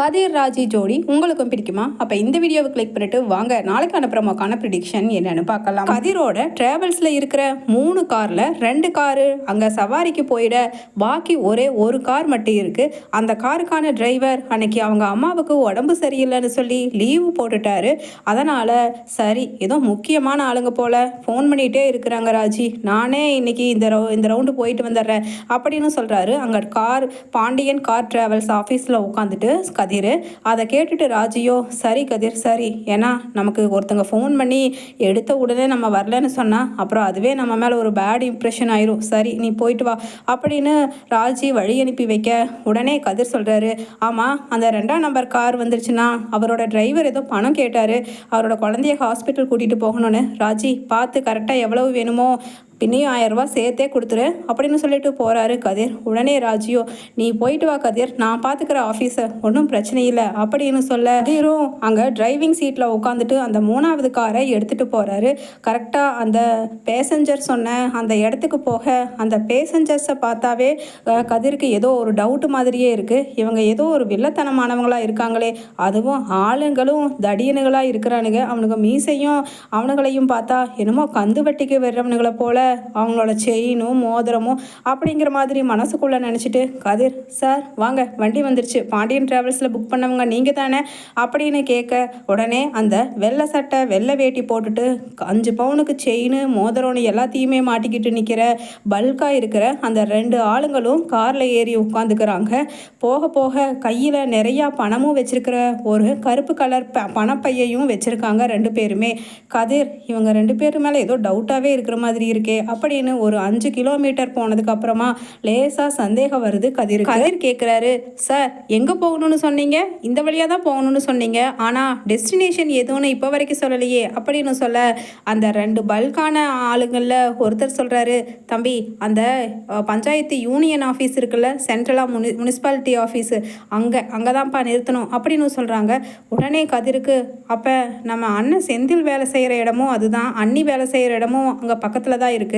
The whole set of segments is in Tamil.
கதிர் ராஜி ஜோடி உங்களுக்கும் பிடிக்குமா? அப்போ இந்த வீடியோவை கிளிக் பண்ணிட்டு வாங்க. நாளைக்கான ப்ரமோக்கான ப்ரிடிக்ஷன் என்னன்னு பார்க்கலாம். கதிரோட டிராவல்ஸில் இருக்கிற மூணு காரில் ரெண்டு காரு. அங்கே சவாரிக்கு போயிட பாக்கி ஒரே ஒரு கார் மட்டும் இருக்கு. அந்த காருக்கான டிரைவர் அன்னைக்கு அவங்க அம்மாவுக்கு உடம்பு சரியில்லைன்னு சொல்லி லீவு போட்டுட்டாரு. அதனால் சரி ஏதோ முக்கியமான ஆளுங்க போல ஃபோன் பண்ணிகிட்டே இருக்கிறாங்க ராஜி. நானே இன்னைக்கு இந்த ரவு இந்த ரவுண்டு போயிட்டு வந்துடுறேன் அப்படின்னு சொல்கிறாரு அங்கே கார் பாண்டியன் கார் டிராவல்ஸ் ஆஃபீஸில் உட்காந்துட்டு கதிர். அதை கேட்டுட்டு ராஜியோ சரி கதிர் சரி. ஏன்னா நமக்கு ஒருத்தங்க ஃபோன் பண்ணி எடுத்த உடனே நம்ம வரலன்னு சொன்னால் அப்புறம் அதுவே நம்ம மேலே ஒரு பேட் இம்ப்ரெஷன் ஆயிரும். சரி நீ போயிட்டு வா. அப்படின்னு ராஜி வழி அனுப்பி வைக்க உடனே கதிர் சொல்கிறாரு ஆமாம் அந்த ரெண்டாம் நம்பர் கார் வந்துருச்சுன்னா அவரோட டிரைவர் ஏதோ பணம் கேட்டார். அவரோட குழந்தைய ஹாஸ்பிட்டல் கூட்டிகிட்டு போகணும்னு. ராஜி பார்த்து கரெக்டாக எவ்வளவு வேணுமோ பின்னையும் ஆயிரம் சேர்த்தே கொடுத்துரு அப்படின்னு சொல்லிட்டு போகிறாரு கதிர். உடனே ராஜியோ நீ போயிட்டு வா கதிர் நான் பார்த்துக்கிற ஆஃபீஸை ஒன்றும் பிரச்சனை இல்லை அப்படின்னு சொல்ல கதிரும் அங்கே டிரைவிங் சீட்டில் உட்காந்துட்டு அந்த மூணாவது காரை எடுத்துகிட்டு போகிறாரு கரெக்டாக அந்த பேசஞ்சர் சொன்ன அந்த இடத்துக்கு போக அந்த பேசஞ்சர்ஸை பார்த்தாவே கதிருக்கு ஏதோ ஒரு டவுட் மாதிரியே இருக்குது இவங்க ஏதோ ஒரு வில்லத்தனமானவங்களாக இருக்காங்களே அதுவும் ஆளுங்களும் தடியனுகளாக இருக்கிறானுங்க. அவனுங்க மீசையும் அவனுங்களையும் பார்த்தா என்னமோ கந்து வட்டிக்கு வர்றவனுங்களை போல அவங்களோட செயினும் மோதிரமும் அப்படிங்கிற மாதிரி மனசுக்குள்ளே நினச்சிட்டு கதிர் சார் வாங்க வண்டி வந்துருச்சு. பாண்டியன் ட்ராவல்ஸில் புக் பண்ணவங்க நீங்கள் தானே? அப்படின்னு கேட்க உடனே அந்த வெள்ளை சட்டை வெள்ளை வேட்டி போட்டுட்டு அஞ்சு பவுனுக்கு செயின் மோதிரம்னு எல்லாத்தையுமே மாட்டிக்கிட்டு நிற்கிற பல்காக இருக்கிற அந்த ரெண்டு ஆளுங்களும் காரில் ஏறி உட்காந்துக்கிறாங்க. போக போக கையில் நிறையா பணமும் வச்சிருக்கிற ஒரு கருப்பு கலர் ப பணப்பையையும் வச்சுருக்காங்க ரெண்டு பேருமே. கதிர் இவங்க ரெண்டு பேர் மேலே ஏதோ டவுட்டாகவே இருக்கிற மாதிரி இருக்கே. அப்படின்னு ஒரு அஞ்சு கிலோமீட்டர் போனதுக்கு அப்புறமா லேசாக சந்தேகம் வருது கதிர் கதிர் கேட்குறாரு சார் எங்கே போகணும்னு சொன்னீங்க? இந்த வழியாக தான் போகணும்னு சொன்னீங்க. ஆனால் டெஸ்டினேஷன் எதுவும்னு இப்போ வரைக்கும் சொல்லலையே அப்படின்னு சொல்ல அந்த ரெண்டு பல்கான ஆளுங்களில் ஒருத்தர் சொல்கிறாரு தம்பி அந்த பஞ்சாயத்து யூனியன் ஆஃபீஸ் இருக்குல்ல சென்ட்ரலாக முனி முனிசிபாலிட்டி ஆஃபீஸு அங்கே அங்கே தான்ப்பா நிறுத்தணும் அப்படின்னு சொல்கிறாங்க உடனே கதிருக்கு அப்போ நம்ம அண்ணன் செந்தில் வேலை செய்கிற இடமும் அதுதான் அண்ணி வேலை செய்கிற இடமும் அங்கே பக்கத்தில் தான் இருக்குது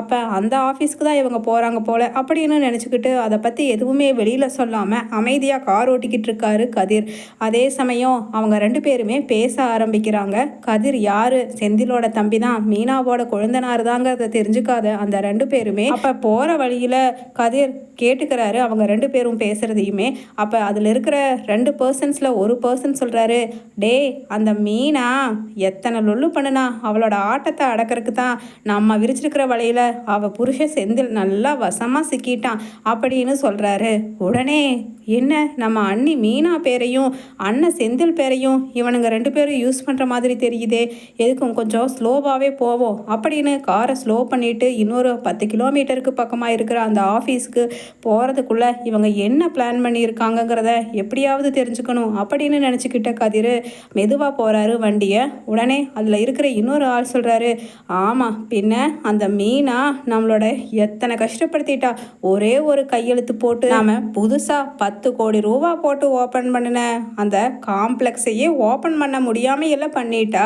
அப்போ அந்த ஆஃபீஸ்க்கு தான் இவங்க போகிறாங்க போல். அப்படின்னு நினச்சிக்கிட்டு அதை பற்றி எதுவுமே வெளியில் சொல்லாமல் அமைதியாக கார் ஓட்டிக்கிட்டு இருக்காரு கதிர். அதே சமயம் அவங்க ரெண்டு பேருமே பேச ஆரம்பிக்கிறாங்க. கதிர் யாரு? செந்திலோட தம்பி தான். மீனாவோட குழந்தனார் தாங்கிறத தெரிஞ்சுக்காத அந்த ரெண்டு பேருமே. அப்போ போகிற வழியில் கதிர் கேட்டுக்கிறாரு அவங்க ரெண்டு பேரும் பேசுகிறதையுமே அப்போ அதில் இருக்கிற ரெண்டு பர்சன்ஸில் ஒரு பர்சன் சொல்கிறாரு டேய் அந்த மீனா எத்தனை லொல்லு பண்ணுனா? அவளோட ஆட்டத்தை அடக்கிறதுக்கு தான் நம்ம விரிச்சிருக்கிற வழியில் அவள் புருஷன் செந்தில் நல்லா வசமாக சிக்கிட்டான் அப்படின்னு சொல்கிறாரு உடனே என்ன? நம்ம அண்ணி மீனா பேரையும் அண்ணன் செந்தில் பேரையும் இவனுங்க ரெண்டு பேரும் யூஸ் பண்ணுற மாதிரி தெரியுதே. எதுக்கும் கொஞ்சம் ஸ்லோவாகவே போவோம் அப்படின்னு காரை ஸ்லோ பண்ணிட்டு இன்னொரு பத்து கிலோமீட்டருக்கு பக்கமாக இருக்கிற அந்த ஆஃபீஸுக்கு போகிறதுக்குள்ளே இவங்க என்ன பிளான் பண்ணியிருக்காங்கங்கிறத எப்படியாவது தெரிஞ்சுக்கணும் அப்படின்னு நினச்சிக்கிட்ட கதிர் மெதுவாக போகிறாரு வண்டியை. உடனே அதில் இருக்கிற இன்னொரு ஆள் சொல்கிறாரு ஆமாம் பின்ன அந்த அந்த மீனா நம்மளோட எத்தனை கஷ்டப்படுத்திட்டா? ஒரே ஒரு கையெழுத்து போட்டு நாம புதுசாக பத்து கோடி ரூபா போட்டு ஓப்பன் பண்ணின. அந்த காம்ப்ளெக்ஸையே ஓப்பன் பண்ண முடியாமல் எல்லாம் பண்ணிட்டா.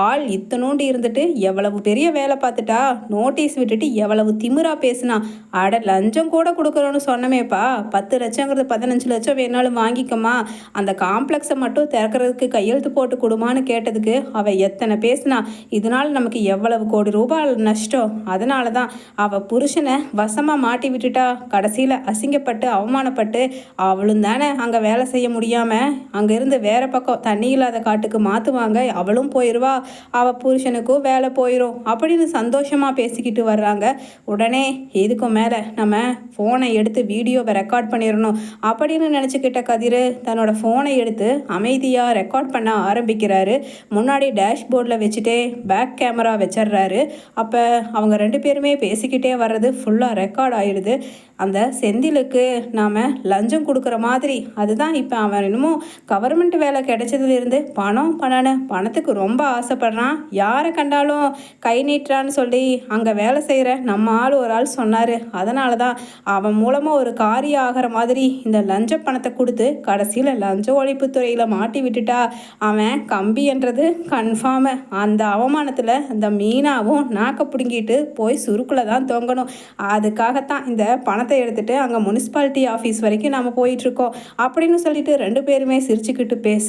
ஆள் இத்தனோண்டு இருந்துட்டு எவ்வளவு பெரிய வேலை பார்த்துட்டா? நோட்டீஸ் விட்டுட்டு எவ்வளவு திமிரா பேசினா? அட லஞ்சம் கூட கொடுக்குறோன்னு சொன்னமேப்பா. பத்து லட்சங்கிறது பதினஞ்சு லட்சம் வேணாலும் வாங்கிக்கமா அந்த காம்ப்ளெக்ஸை மட்டும் திறக்கிறதுக்கு கையெழுத்து போட்டு கொடுமான்னு கேட்டதுக்கு அவ எத்தனை பேசினா? இதனால் நமக்கு எவ்வளவு கோடி ரூபாய் நஷ்டம்? அதனால தான் அவள் புருஷனை வசமாக மாட்டி விட்டுட்டா கடைசியில் அசிங்கப்பட்டு அவமானப்பட்டு அவளும் தானே அங்கே வேலை செய்ய முடியாமல் அங்கேருந்து வேற பக்கம் தண்ணி இல்லாத காட்டுக்கு மாற்றுவாங்க அவளும் போயிடுவா அவள் புருஷனுக்கும் வேலை போயிடும் அப்படின்னு சந்தோஷமாக பேசிக்கிட்டு வர்றாங்க. உடனே இதுக்கும் மேலே? நம்ம ஃபோனை எடுத்து வீடியோவை ரெக்கார்ட் பண்ணிடணும் அப்படின்னு நினச்சிக்கிட்ட கதிர் தன்னோட ஃபோனை எடுத்து அமைதியாக ரெக்கார்ட் பண்ண ஆரம்பிக்கிறாரு. முன்னாடி டேஷ்போர்டில் வச்சுட்டே பேக் கேமரா வச்சிடுறாரு அப்போ அவங்க ரெண்டு பேருமே பேசிக்கிட்டே வர்றது ஃபுல்லாக ரெக்கார்ட் ஆயிடுது அந்த செந்திலுக்கு நாம் லஞ்சம் கொடுக்குற மாதிரி. அதுதான் இப்போ அவன் இன்னமும் கவர்மெண்ட் வேலை கிடைச்சதுலேருந்து பணம் பணம்னு பணத்துக்கு ரொம்ப ஆசைப்படுறான். யாரை கண்டாலும் கை நீட்டுறான்னு சொல்லி அங்கே வேலை செய்கிற நம்ம ஆள் ஒரு ஆள் சொன்னார். அதனால தான் அவன் மூலமாக ஒரு காரியம் ஆகிற மாதிரி இந்த லஞ்ச பணத்தை கொடுத்து கடைசியில் லஞ்ச ஒழிப்புத்துறையில் மாட்டி விட்டுட்டா அவன் கம்பின்றது கன்ஃபார்மு அந்த அவமானத்தில் அந்த மீனாவும் நாக்க பிடுங்கிட்டு போய் சுருக்குள்ளே தான் தொங்கணும். அதுக்காகத்தான் இந்த பணத்தை பணத்தை எடுத்துட்டு அங்கே முனிசிபாலிட்டி ஆஃபீஸ் வரைக்கும் நம்ம போயிட்டுருக்கோம். அப்படின்னு சொல்லிட்டு ரெண்டு பேருமே சிரிச்சுக்கிட்டு பேச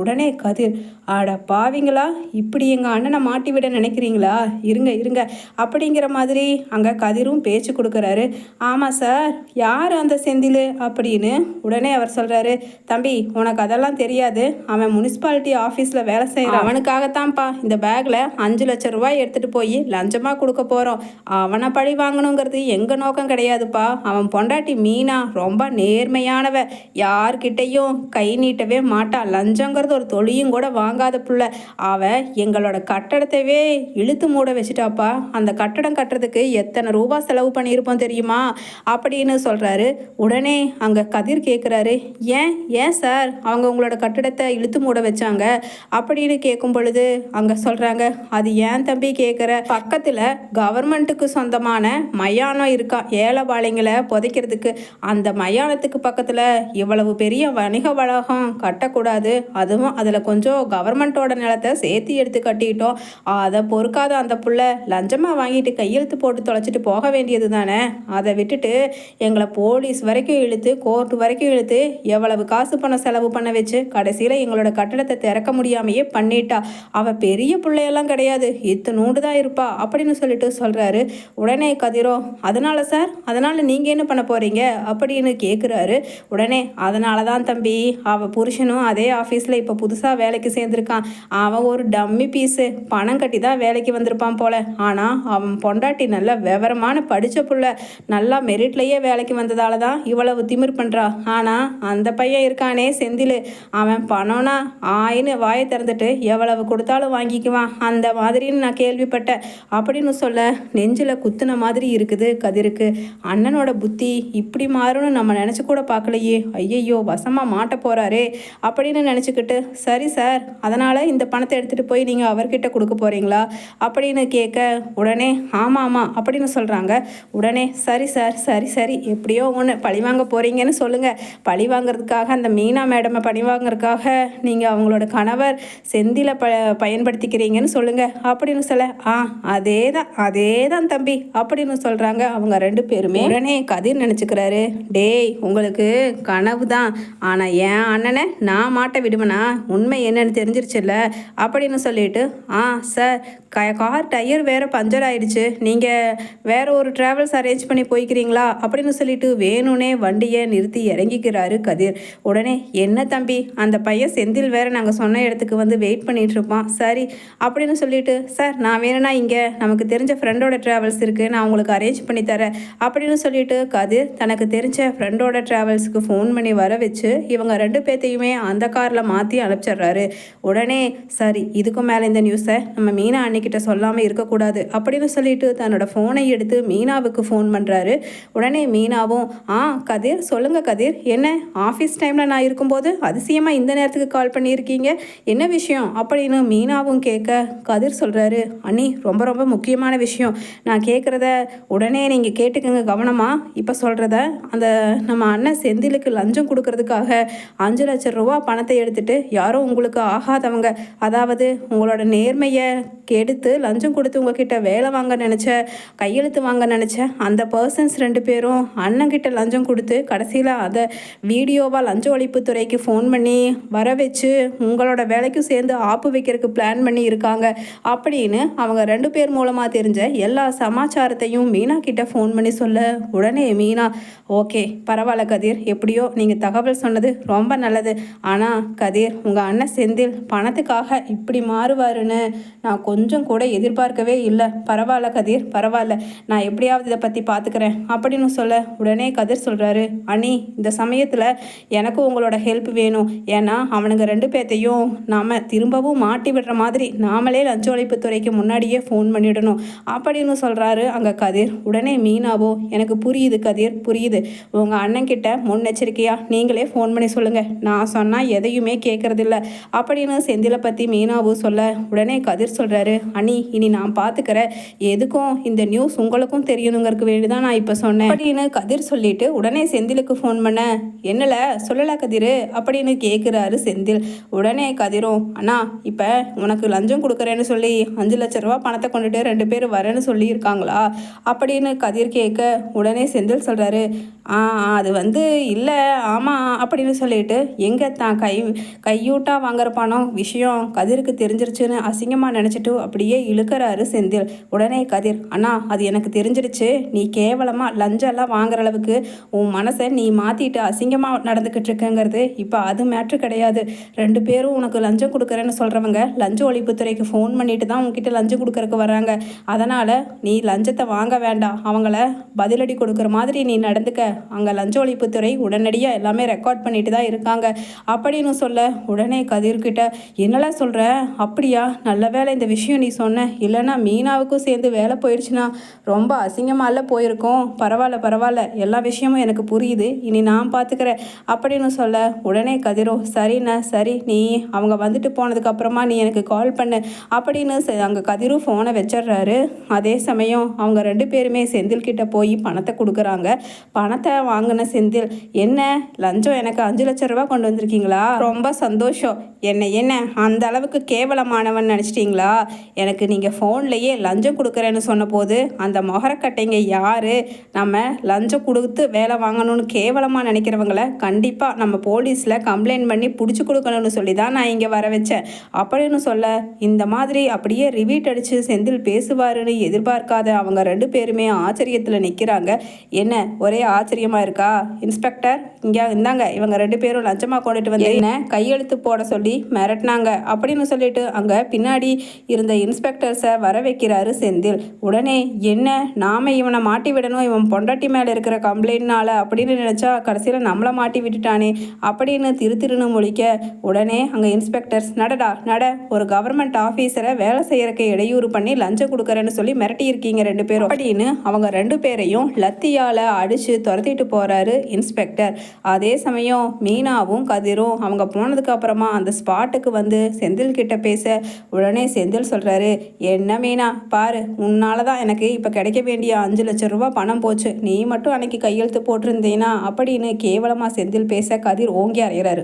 உடனே கதிர் ஆட பாவிங்களா இப்படி எங்கள் அண்ணனை மாட்டி விட நினைக்கிறீங்களா? இருங்க இருங்க. அப்படிங்கிற மாதிரி அங்கே கதிரும் பேச்சு கொடுக்குறாரு. ஆமாம் சார் யார் அந்த செந்தில்? அப்படின்னு உடனே அவர் சொல்கிறாரு தம்பி உனக்கு அதெல்லாம் தெரியாது. அவன் முனிசிபாலிட்டி ஆஃபீஸில் வேலை செய்கிறான் அவனுக்காகத்தான்ப்பா. இந்த பேக்கில் அஞ்சு லட்சம் ரூபாய் எடுத்துகிட்டு போய் லஞ்சமாக கொடுக்க போகிறோம் அவனை பழி வாங்கணுங்கிறது எங்கள் நோக்கம் கிடையாதுப்பா. அவன் பொண்டாட்டி மீனா ரொம்ப நேர்மையானவ. யார்கிட்டையும் கை நீட்டவே மாட்டா. லஞ்சங்கிறது ஒரு தொழியும் கூட வாங்காத புள்ள. அவன் எங்களோட கட்டடத்தைவே இழுத்து மூட வச்சுட்டாப்பா. அந்த கட்டடம் கட்டுறதுக்கு எத்தனை ரூபா செலவு பண்ணியிருப்போம் தெரியுமா? அப்படின்னு சொல்கிறாரு உடனே அங்கே கதிர் கேட்குறாரு ஏன் ஏன் சார்? அவங்க உங்களோட கட்டடத்தை இழுத்து மூட வச்சாங்க? அப்படின்னு கேட்கும் பொழுது அங்கே சொல்கிறாங்க அது ஏன் தம்பி கேட்குற பக்கத்தில் கவர்மெண்ட்டுக்கு சொந்தமான மயானம் இருக்கா. ஏழைபாளைங்களை புதைக்கிறதுக்கு அந்த மயானத்துக்கு பக்கத்தில் இவ்வளவு பெரிய வணிக வளாகம் கட்டக்கூடாது. அதுவும் அதில் கொஞ்சம் கவர்மெண்ட்டோட நிலத்தை சேர்த்து எடுத்து கட்டிக்கிட்டோம் அதை பொறுக்காத அந்த புள்ள லஞ்சமாக வாங்கிட்டு கையெழுத்து போட்டு தொலைச்சிட்டு போக வேண்டியது தானே? அதை விட்டுட்டு எங்களை போலீஸ் வரைக்கும் இழுத்து கோர்ட் வரைக்கும் இழுத்து எவ்வளவு காசு பணம் செலவு பண்ண வச்சு கடைசியில் எங்களோட கட்டடத்தை திறக்க முடியாமையே பண்ணிட்டா. அவள் பெரிய பிள்ளையெல்லாம் கிடையாது. இத்தனூண்டு தான் இருப்பா அப்படின்னு சொல்லிட்டு சொல்கிறாரு உடனே கதிரோ அதனால சார் அதனால் நீங்கள் என்ன பண்ண போகிறீங்க அப்படின்னு கேட்குறாரு உடனே அதனால தான் தம்பி அவள் புருஷனும் அதே ஆஃபீஸில் இப்போ புதுசாக வேலைக்கு சேர்ந்துருக்கான். அவன் ஒரு டம்மி பீஸு பணம் கட்டி தான் வேலைக்கு வந்திருப்பான் போல. ஆனால் அவன் பொண்டாட்டி நல்ல விவரமான படித்த புள்ள. நல்லா மெரிட்லேயே வேலைக்கு வந்ததால தான் இவ்வளவு திமிர் பண்ணுறா ஆனால் அந்த பையன் இருக்கானே செந்தில். அவன் பணம்னா ஆயின்னு வாயை திறந்துட்டு எவ்வளவு கொடுத்தாலும் வாங்கிக்குவான். அந்த மாதிரின்னு நான் கேள்விப்பட்டேன். அப்படின்னு சொல்ல நெஞ்சில் குத்துன மாதிரி இருக்குது கதிருக்கு. அண்ணனோட புத்தி இப்படி மாறும்னு நம்ம நினச்சி கூட பார்க்கலையே. ஐயையோ வசமாக மாட்ட போகிறாரே அப்படின்னு நினச்சிக்கிட்டு சரி சார் அதனால் இந்த பணத்தை எடுத்துகிட்டு போய் நீங்கள் அவர்கிட்ட கொடுக்க போகிறீங்களா அப்படின்னு கேட்க உடனே ஆமாம் ஆமாம் அப்படின்னு சொல்கிறாங்க உடனே சரி சார் சரி சரி எப்படியோ ஒன்று பழி வாங்க போகிறீங்கன்னு சொல்லுங்கள் பழி வாங்குறதுக்காக அந்த மீனா மேடமை பழி வாங்குறதுக்காக நீங்கள் அவங்களோட கணவர் செந்தில ப பயன்படுத்திக்கிறீங்கன்னு சொல்லுங்கள் அப்படின்னு சொல்ல ஆ அதே தான் அதே தான் தம்பி அப்படின்னு சொல்கிறாங்க அவங்க ரெண்டு பேருமே. உடனே கதிர் நினச்சிக்கிறாரு. டேய் உங்களுக்கு கனவு தான் ஆனால் என் அண்ணனை நான் மாட்ட விடுவேனா? உண்மை என்னன்னு தெரிஞ்சிருச்சுல்ல? அப்படின்னு சொல்லிட்டு ஆ சார் க கார் டயர் வேறு பஞ்சர் ஆயிடுச்சு. நீங்கள் வேறு ஒரு ட்ராவல்ஸ் அரேஞ்ச் பண்ணி போய்க்கிறீங்களா? அப்படின்னு சொல்லிட்டு வேணும்னே வண்டியை நிறுத்தி இறங்கிக்கிறாரு கதிர். உடனே என்ன தம்பி அந்த பையன் செந்தில் வேற நாங்கள் சொன்ன இடத்துக்கு வந்து வெயிட் பண்ணிகிட்ருப்பான் சரி அப்படின்னு சொல்லிட்டு சார் நான் வேணும்னா இங்கே நமக்கு தெரிஞ்ச ஃப்ரெண்டோட ட்ராவல்ஸ் இருக்குது நான் உங்களுக்கு அரேஞ்ச் பண்ணி தரேன். அப்படின்னு சொல்லிட்டு கதிர் தனக்கு தெரிஞ்ச ஃப்ரெண்டோட ட்ராவல்ஸுக்கு ஃபோன் பண்ணி வர வச்சு இவங்க ரெண்டு பேர்த்தையுமே அந்த காரில் மாற்றி அனுப்பிச்சிடுறாரு. உடனே சரி இதுக்கும் மேலே இந்த நியூஸை நம்ம மீனா அன்னிக்கிட்ட சொல்லாமல் இருக்கக்கூடாது அப்படின்னு சொல்லிட்டு தன்னோட ஃபோனை எடுத்து மீனாவுக்கு ஃபோன் பண்ணுறாரு உடனே மீனாவும் ஆ கதிர் சொல்லுங்கள் கதிர் என்ன? ஆஃபீஸ் டைமில் நான் இருக்கும்போது அதிசயமாக இந்த நேரத்துக்கு கால் பண்ணியிருக்கீங்க? என்ன விஷயம்? அப்படின்னு மீனாவும் கேட்க கதிர் சொல்கிறாரு அண்ணி ரொம்ப ரொம்ப முக்கியமான விஷயம். நான் கேட்குறத உடனே நீங்கள் கேட்டுக்கங்க கவனமாக இப்போ சொல்கிறத அந்த நம்ம அண்ணன் செந்திலுக்கு லஞ்சம் கொடுக்கறதுக்காக அஞ்சு லட்சம் ரூபா பணத்தை எடுத்துகிட்டு யாரோ உங்களுக்கு ஆகாதவங்க. அதாவது உங்களோட நேர்மையை எடுத்து லஞ்சம் கொடுத்து உங்ககிட்ட வேலை வாங்க நினச்ச கையெழுத்து வாங்க நினச்ச அந்த பர்சன்ஸ் ரெண்டு பேரும் அண்ணங்கிட்ட லஞ்சம் கொடுத்து கடைசியில் அதை வீடியோவாக லஞ்ச ஒழிப்புத்துறைக்கு ஃபோன் பண்ணி வர வச்சு உங்களோட வேலைக்கும் சேர்ந்து ஆப்பு வைக்கிறதுக்கு பிளான் பண்ணி இருக்காங்க அப்படின்னு அவங்க ரெண்டு பேர் மூலமாக தெரிஞ்ச எல்லா சமாச்சாரத்தையும் மீனா கிட்ட ஃபோன் பண்ணி சொல்ல உடனே மீனா ஓகே பரவாயில்ல கதிர் எப்படியோ நீங்கள் தகவல் சொன்னது ரொம்ப நல்லது. ஆனால் கதிர் உங்கள் அண்ணன் செந்தில் பணத்துக்காக இப்படி மாறுவாருன்னு நான் கொஞ்சம் கூட எதிர்பார்க்கவே இல்லை. பரவாயில்ல கதிர் பரவாயில்ல. நான் எப்படியாவது இதை பற்றி பார்த்துக்கிறேன் அப்படின்னு சொல்ல உடனே கதிர் சொல்கிறாரு அனி இந்த சமயத்தில் எனக்கு உங்களோட ஹெல்ப் வேணும். ஏன்னா அவனுங்க ரெண்டு பேர்த்தையும் நாம் திரும்பவும் மாட்டி விடுற மாதிரி நாமளே லஞ்ச ஒழிப்புத்துறைக்கு முன்னாடியே ஃபோன் பண்ணிடணும். அப்படின்னு சொல்கிறாரு அங்கே கதிர். உடனே மீனாவோ எனக்கு புரியுது கதிர் புரியுது. உங்கள் அண்ணன்கிட்ட முன்னெச்சரிக்கையாக நீங்களே ஃபோன் பண்ணி சொல்லுங்கள் நான் சொன்னால் எதையுமே கேட்குறதில்ல அப்படின்னு செந்திலை பற்றி மீனாவும் சொல்ல உடனே கதிர் சொல்கிறாரு அண்ணி இனி நான் பார்த்துக்கிறேன் எதுக்கும் இந்த நியூஸ் உங்களுக்கும் தெரியணுங்கிறதுக்கு வேண்டி தான் நான் இப்போ சொன்னேன். அப்படின்னு கதிர் சொல்லிட்டு உடனே செந்திலுக்கு ஃபோன் பண்ண என்னல சொல்லல கதிர் அப்படின்னு கேட்குறாரு செந்தில். உடனே கதிரும் அண்ணா இப்போ உனக்கு லஞ்சம் கொடுக்குறேன்னு சொல்லி அஞ்சு லட்ச ரூபா பணத்தை கொண்டுட்டு ரெண்டு பேர் வரேன்னு சொல்லியிருக்காங்களா? அப்படின்னு கதிர் கேட்க உடனே செந்தில் சொல்கிறாரு அது வந்து இல்லை ஆமாம் அப்படின்னு சொல்லிட்டு எங்கே தான் கை கையூட்டாக வாங்குற பணம் விஷயம் கதிருக்கு தெரிஞ்சிருச்சுன்னு அசிங்கமாக நினச்சிட்டு அப்படியே இழுக்கிறாரு செந்தில். உடனே கதிர் அண்ணா அது எனக்கு தெரிஞ்சிருச்சு நீ கேவலமாக லஞ்சம்லாம் வாங்குற அளவுக்கு உன் மனசை நீ மாற்றிட்டு அசிங்கமாக நடந்துக்கிட்டு இருக்கங்கிறது இப்போ அது மேட்ரு கிடையாது. ரெண்டு பேரும் உனக்கு லஞ்சம் கொடுக்குறேன்னு சொல்கிறவங்க லஞ்ச ஒழிப்புத்துறைக்கு ஃபோன் பண்ணிட்டு தான் உங்ககிட்ட லஞ்சம் கொடுக்கறக்கு வராங்க. அதனால் நீ லஞ்சத்தை வாங்க வேண்டாம். அவங்கள பதிலடி கொடுக்குற மாதிரி நீ நடந்துக்க. அங்கே லஞ்ச ஒழிப்புத்துறை உடனடியாக எல்லாமே ரெக்கார்ட் பண்ணிட்டு தான் இருக்காங்க. அப்படின்னு சொல்ல உடனே கதிர்கிட்ட என்னெல்லாம் சொல்கிற அப்படியா? நல்ல வேலை இந்த விஷயம் நீ சொன்ன. இல்லைன்னா மீனாவுக்கும் சேர்ந்து வேலை போயிடுச்சுன்னா ரொம்ப அசிங்கமால போயிருக்கோம். பரவாயில்ல பரவாயில்ல. எல்லா விஷயமும் எனக்கு புரியுது. இனி நான் பார்த்துக்கிறேன் அப்படின்னு சொல்ல உடனே கதிரோ சரிண்ணா சரி. நீ அவங்க வந்துட்டு போனதுக்கப்புறமா நீ எனக்கு கால் பண்ணு. அப்படின்னு அங்கே கதிரும் ஃபோனை வச்சிடுறாரு. அதே சமயம் அவங்க ரெண்டு பேருமே செந்தில் கிட்ட போய் பணத்தை கொடுக்குறாங்க. பணத்தை வாங்கின செந்தில் என்ன? லஞ்சம் எனக்கு அஞ்சு லட்ச ரூபா கொண்டு வந்திருக்கீங்களா? ரொம்ப சந்தோஷம். என்ன என்ன அந்த அளவுக்கு கேவலமானவன் நினச்சிட்டிங்களா? எனக்கு நீங்கள் ஃபோன்லேயே லஞ்சம் கொடுக்குறேன்னு சொன்னபோது அந்த மொகரக்கட்டைங்க யார்? நம்ம லஞ்சம் கொடுத்து வேலை வாங்கணும்னு கேவலமாக நினைக்கிறவங்கள கண்டிப்பாக நம்ம போலீஸில் கம்ப்ளைண்ட் பண்ணி பிடிச்சி கொடுக்கணும்னு சொல்லி தான் நான் இங்கே வர வச்சேன். அப்படின்னு சொல்ல இந்த மாதிரி அப்படியே ரிவீட் அடித்து செந்தில் பேசுவாருன்னு எதிர்பார்க்காத அவங்க ரெண்டு பேருமே ஆச்சரியத்தில் நிற்கிறாங்க என்ன ஒரே ஆச்சரியமாக இருக்கா? இன்ஸ்பெக்டர் இங்கே இந்தாங்க இவங்க ரெண்டு பேரும் லஞ்சமாக கொண்டுட்டு வந்து என்ன? கையெழுத்து போட சொல்லி மிரட்டினாங்க. அப்படின்னு சொல்லிட்டு அங்கே பின்னாடி இருந்த இன்ஸ்பெக்டர்ஸை வர வைக்கிறாரு செந்தில். உடனே என்ன? நாம இவனை மாட்டி விடணும்? இவன் பொண்டாட்டி மேலே இருக்கிற கம்ப்ளைண்ட்னால அப்படின்னு நினச்சா கடைசியில் நம்மளை மாட்டி விட்டுட்டானே. அப்படின்னு திரு திருன்னு முழிக்க உடனே அங்கே இன்ஸ்பெக்டர்ஸ் நடடா நட. ஒரு கவர்மெண்ட் ஆஃபீஸரை வேலை செய்யறதுக்கு இடையூறு பண்ணி லஞ்சம் கொடுக்குறேன்னு சொல்லி மிரட்டி இருக்கீங்க ரெண்டு பேரும். அப்படின்னு அவங்க ரெண்டு பேரையும் லத்தியால் அடித்து துரத்திட்டு போகிறாரு இன்ஸ்பெக்டர் அதே சமயம் மீனாவும் கதிரும் அவங்க போனதுக்கு அப்புறமா அந்த ஸ்பாட்டுக்கு வந்து செந்தில் கிட்ட பேச உடனே செந்தில் சொல்கிறாரு என்ன மீனா பாரு உன்னால தான் எனக்கு இப்போ கிடைக்க வேண்டிய அஞ்சு லட்சம் ரூபா பணம் போச்சு. நீ மட்டும் அன்னைக்கு கையெழுத்து போட்டிருந்தீனா? அப்படின்னு கேவலமாக செந்தில் பேச கதிர் ஓங்கி அறையிறாரு